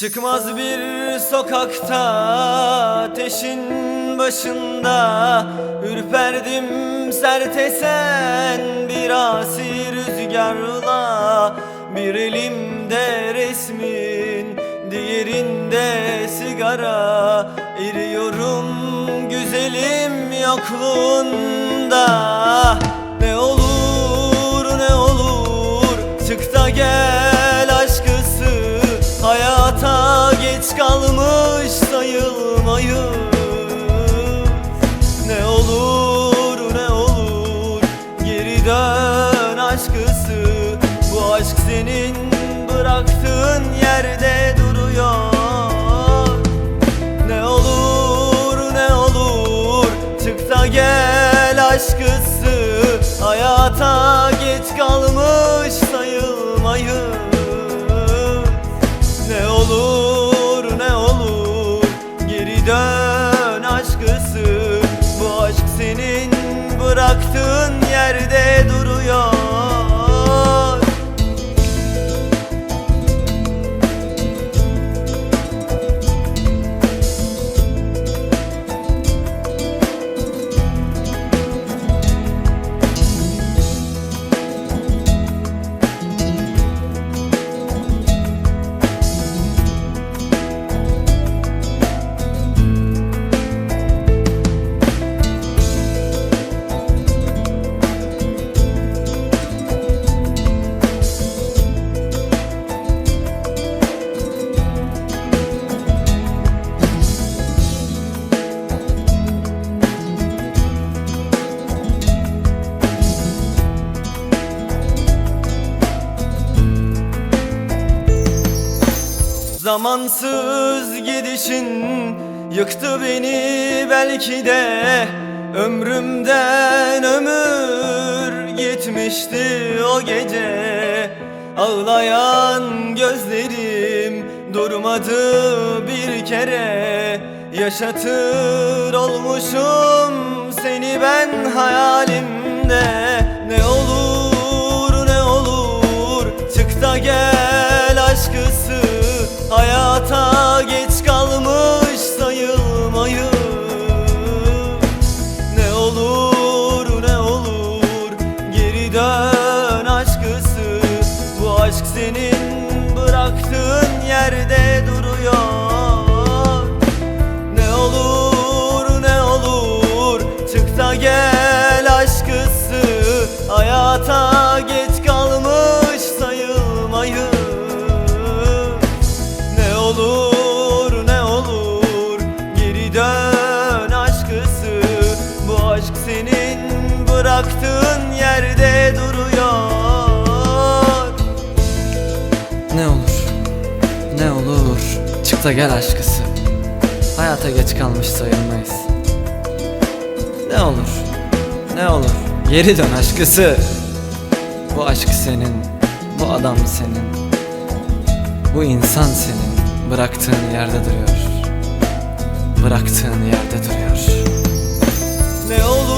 Çıkmaz bir sokakta ateşin başında. Ürperdim sert esen bir asi rüzgarla. Bir elimde resmin diğerinde sigara. Eriyorum güzelim yokluğunda. Ne olur ne olur çık da gel kalmış sayılmayız Ne olur ne olur geri dön aşkısı. Bu aşk senin bıraktığın yerde duruyor. Ne olur ne olur çık da gel aşkısı. Hayata geç kalmış sayılmayız Ne olur bıraktığın yerde duruyor Zamansız gidişin yıktı beni belki de. Ömrümden ömür gitmişti o gece. Ağlayan gözlerim durmadı bir kere. Yaşatır olmuşum seni ben hayalimde Hayata geç kalmış sayılmayız. Ne olur ne olur geri dön aşkısı. Bu aşk senin bıraktığın yerde duruyor. Ne olur, ne olur Çık da gel aşkısı. Hayata geç kalmış sayılmayız. Ne olur, ne olur Geri dön aşkısı bu aşk senin, bu adam senin. Bu insan senin. Bıraktığın yerde duruyor. Bıraktığın yerde duruyor. Ne olur